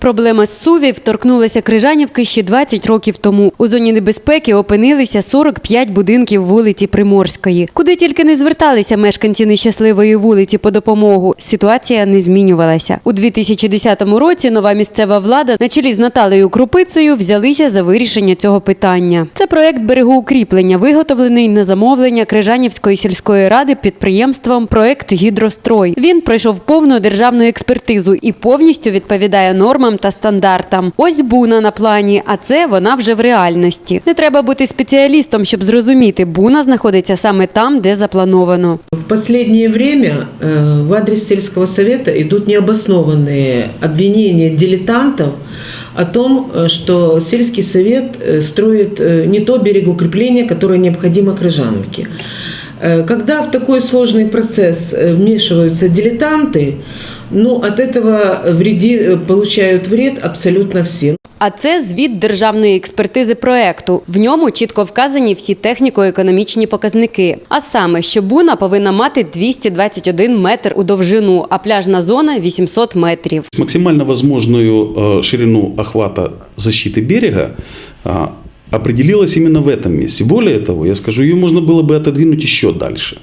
Проблема зсувів торкнулася Крижанівки ще 20 років тому. У зоні небезпеки опинилися 45 будинків вулиці Приморської. Куди тільки не зверталися мешканці нещасливої вулиці по допомогу, ситуація не змінювалася. У 2010 році нова місцева влада на чолі з Наталею Крупицею взялися за вирішення цього питання. Це проект берегоукріплення, виготовлений на замовлення Крижанівської сільської ради підприємством проект Гідрострой. Він пройшов повну державну експертизу і повністю відповідає нормам та стандартам. Ось буна на плані, а це вона вже в реальності. Не треба бути спеціалістом, щоб зрозуміти, буна знаходиться саме там, де заплановано. В последнее время э, в адрес сельского совета идут необоснованные обвинения дилетантов о том, э, что сельский совет э, строит э, не то берегоукрепление, которое необходимо Крыжановке. Э, Когда в такой сложный процесс э, вмешиваются дилетанты, ну, от этого вреди, э, получают вред абсолютно все. А це звіт державної експертизи проекту. В ньому чітко вказані всі техніко-економічні показники. А саме, що буна повинна мати 221 метр у довжину, а пляжна зона 800 метрів. Максимально возможную э, ширину охвата защиты берега а, определилась именно в этом месте. Более того, я скажу, ее можно было бы отодвинуть еще дальше.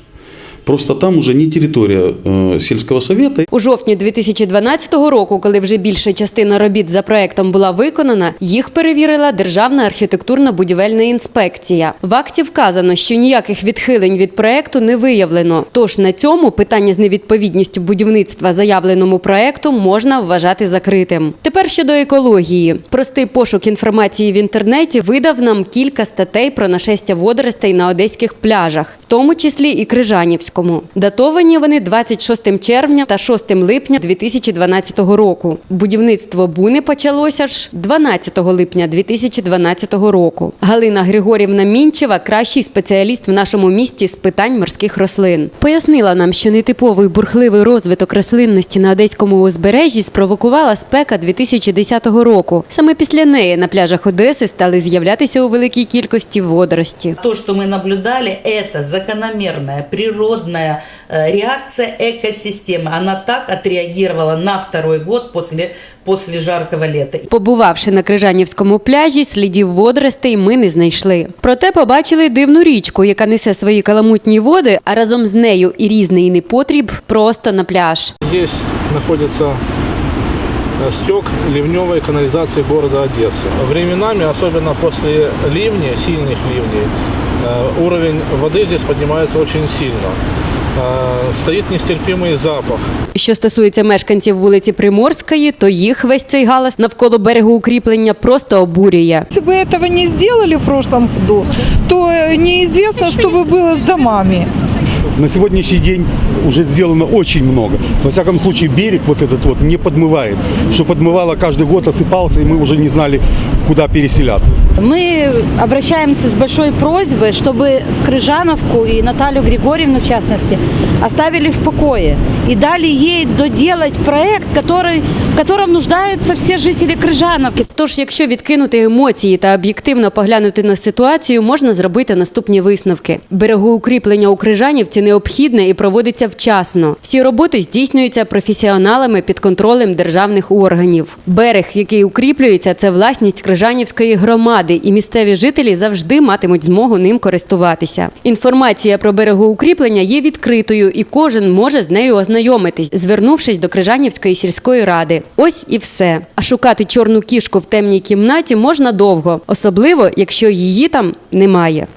Просто там уже не территория э, сельского совета. У жовтні 2012 року, коли вже більша частина робіт за проектом була виконана, їх перевірила Державна архітектурно-будівельна інспекція. В акті вказано, що ніяких відхилень від проекту не виявлено. Тож на цьому питання з невідповідністю будівництва заявленому проекту можна вважати закритим. Тепер щодо екології. Простий пошук інформації в інтернеті видав нам кілька статей про нашестя водоростей на одеських пляжах, в тому числі і Крижанівському. Датовані вони 26 червня та 6 липня 2012 року. Будівництво буни почалося ж 12 липня 2012 року. Галина Григорівна Мінчева кращий спеціаліст в нашому місті з питань морських рослин. Пояснила нам, що нетиповий бурхливий розвиток рослинності на одеському узбережжі спровокувала спека 2010 року. Саме після неї на пляжах Одеси стали з'являтися у великій кількості водорості. То, что мы наблюдали, это закономерная природная э, реакция экосистемы. Она так отреагировала на второй год после, после жаркого лета. Побувавши на Крижанівському пляжі, слідів водоростей ми не знайшли. Проте побачили дивну річку, яка несе свої каламутні води, а разом з нею і різний непотріб просто на пляж. Здесь находится э, стек ливневой канализации города Одессы. Временами, особенно после ливней, сильных ливней, э, уровень воды здесь поднимается очень сильно. Э, Стоит нестерпимый запах. Що стосується мешканців вулиці Приморської, то їх весь цей галас навколо берегу укріплення просто обурює. Если бы этого не сделали в прошлом году, то э, неизвестно, что бы было с домами. На сегодняшний день уже сделано очень много. Во всяком случае, берег вот этот вот не подмывает. Что подмывало каждый год, осыпался, и мы уже не знали, куда переселяться. Мы обращаемся с большой просьбой, чтобы Крыжановку и Наталью Григорьевну, в частности, оставили в покое и дали ей доделать проект, который, в котором нуждаются все жители Крыжановки. Тож, якщо відкинути емоції та об'єктивно поглянути на ситуацію, можна зробити наступні висновки. Берегоукріплення у Крижанівці необхідне і проводиться вчасно. Всі роботи здійснюються професіоналами під контролем державних органів. Берег, який укріплюється, це власність Крижанівської громади, і місцеві жителі завжди матимуть змогу ним користуватися. Інформація про берегоукріплення є відкритою, і кожен може з нею ознайомитись, звернувшись до Крижанівської сільської ради. Ось і все. А шукати чорну кішку в темній кімнаті можна довго, особливо якщо її там немає.